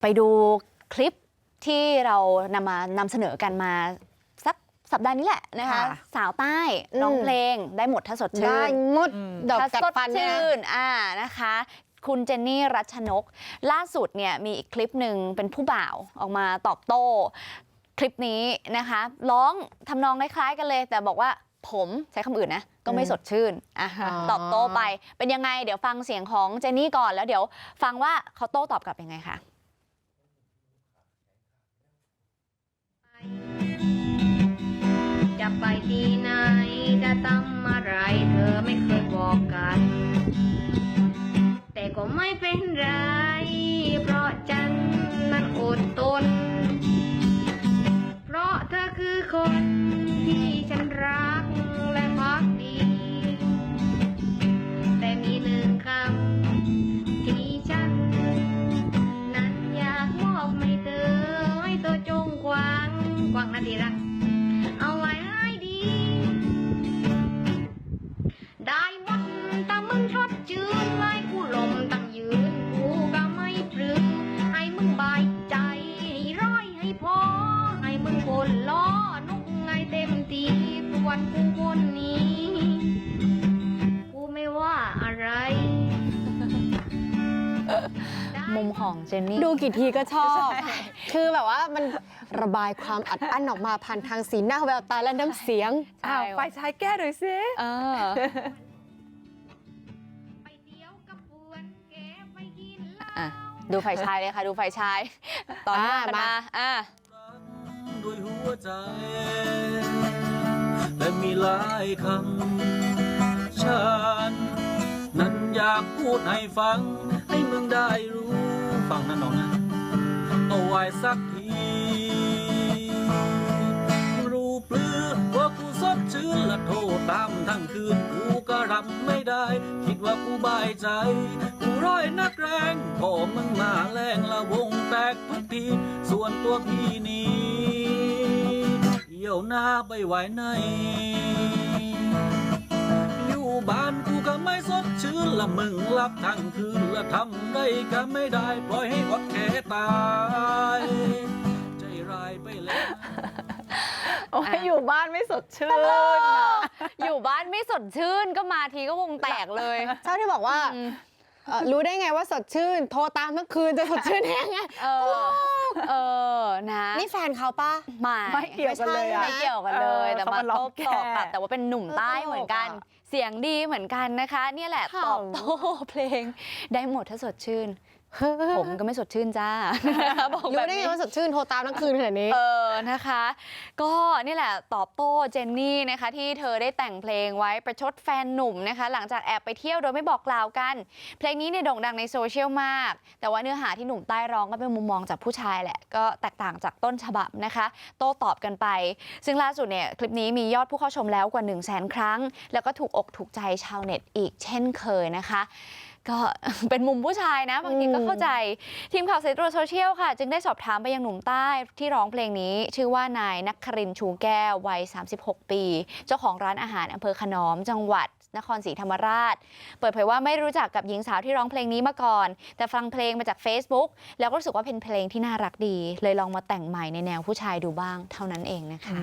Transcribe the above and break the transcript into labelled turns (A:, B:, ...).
A: ไปดูคลิปที่เรานำมานำเสนอกันมาสักสัปดาห์นี้แหละนะคะ
B: ค่ะ
A: สาวใต้
B: อืม
A: ร้องเพลงได้หมดถ้าสดชื่
B: ได้
A: น
B: หมดดอก
A: ถ้า
B: กัด
A: สด
B: ฟันเนี่ย
A: ชื่
B: นะ
A: นอ่านะคะ คุณเจนนี่รัชนก ล่าสุดเนี่ยมีอีกคลิปหนึ่งเป็นผู้บ่าวออกมาตอบโต้ คลิปนี้นะคะ ร้องทำนองคล้ายๆกันเลย แต่บอกว่าผมใช้คำอื่นนะ ก็ไม่
B: อืม
A: สดชื่นอะ
B: อ๋อ
A: ตอบโต้ไปเป็นยังไง เดี๋ยวฟังเสียงของเจนนี่ก่อนแล้วเดี๋ยวฟังว่าเขาโต้ตอบกลับยังไงค่ะ
C: จะไปที่ ดีละเอาไว้ให้ดี ได้หมดแต่มึงชดชื่นไล่กูลมตั้งยืนกูก็ไม่ปลื้มให้มึงบายใจให้ร้อยให้พอให้มึงคนล้อนกไงเต็มทีปวนกูคนนี้ มุ
A: มของเจนนี่
B: ดูกี่ทีก็ชอบ คือแบบว่ามันระบายความอัดอั้นออกมาผ่านทางสีหน้าแววตาและน้ำเสียง
A: ใช่
D: อ้าวฝ่ายชายแก้หน่อยสิ
A: เออ
C: ไปเที่ยวกับเพื่อนแกไปกินเหล้า
A: อะดูฝ่ายชายเลยค่ะ ดูฝ่ายชาย ตอนนี้
B: อ่า
A: กัน
B: มา
A: มา อะ
E: ด้วยหัวใจและมีหลายคำฉันนั้นอยากพูดให้ฟัง ให้มึงได้รู้ฟังนั่นน้องนะเอาไว้สักทีรู้ปลือว่ากูสดชื่นและโทรตามทั้งคืนกูก็รับไม่ได้ คิดว่ากูบายใจ กูร้อยนักแรงพอมึงมาแรงละวงแตกทุกที ส่วนตัวพี่นี้เหี่ยวหน้าไปไหวไหนอยู่บ้านกูก็ไม่สน ละมึงหลับทั้งคืนละทำได้ก็ไม่ได้ ปล่อยให้อดแค่ตาย ใจร้ายไปแล้ว
D: โอ้ย
A: อะ
D: อยู่บ้านไม่สดชื่นนะ
A: อยู่บ้านไม่สดชื่นก็มาทีก็วงแตกเลย
B: เจ้าที่บอกว่า
A: อืม
B: เอ่อรู้ได้ไงว่าสดชื่น โทรตามทั้งคืนจะสดชื่นได้ยังไง
A: เออเออ นะ
B: นี่แฟนเขาปะ
A: ไม่
D: ไม่เกี่ยวกันเลยอะ
A: ไม่เกี่ยวกันเลย
D: เออ
A: แต่
D: เขา
A: มา
D: มาร้อง
A: โต้
D: แก้
A: ตอบกลับแต่ว่าเป็นหนุ่มใต้เหมือนกัน
B: ตลกอะ
A: เสียงดีเหมือนกันนะคะ เนี่ยแหละ
B: ค่ะ
A: ตอบโต้เพลงได้หมดถ้าสดชื่น ผมก็ไม่สดชื่นจ้าบอก
B: รู้
A: แบบ
B: ได้ไง
A: นี้
B: ว่าสดชื่นโทรตามทั้งคืนขนาดนี้
A: เออนะคะ ก็นี่แหละตอบโต้เจนนี่นะคะ ที่เธอได้แต่งเพลงไว้ประชดแฟนหนุ่มนะคะ หลังจากแอบไปเที่ยวโดยไม่บอกกล่าวกัน เพลงนี้เนี่ยโด่งดังในโซเชียลมาก แต่ว่าเนื้อหาที่หนุ่มใต้ร้องก็เป็นมุมมองจากผู้ชายแหละ ก็แตกต่างจากต้นฉบับนะคะ โต้ตอบกันไป ซึ่งล่าสุดเนี่ยคลิปนี้มียอดผู้เข้าชมแล้วกว่า 1 0 0 0 0แสนครั้ง แล้วก็ถูกอกถูกใจชาวเน็ตอีกเช่นเคยนะคะ ก็เป็นมุมผู้ชายนะ บางทีก็เข้าใจ ทีมข่าวสายตรวจโซเชียลค่ะ จึงได้สอบถามไปยังหนุ่มใต้ที่ร้องเพลงนี้ ชื่อว่านายนักครินทร์ชูแก้ววัย 36 ปี เจ้าของร้านอาหารอำเภอขนอมจังหวัดนครศรีธรรมราช เปิดเผยว่าไม่รู้จักกับหญิงสาวที่ร้องเพลงนี้มาก่อน แต่ฟังเพลงมาจาก Facebook แล้วก็รู้สึกว่าเป็นเพลงที่น่ารักดี เลยลองมาแต่งใหม่ในแนวผู้ชายดูบ้าง เท่านั้นเองนะคะ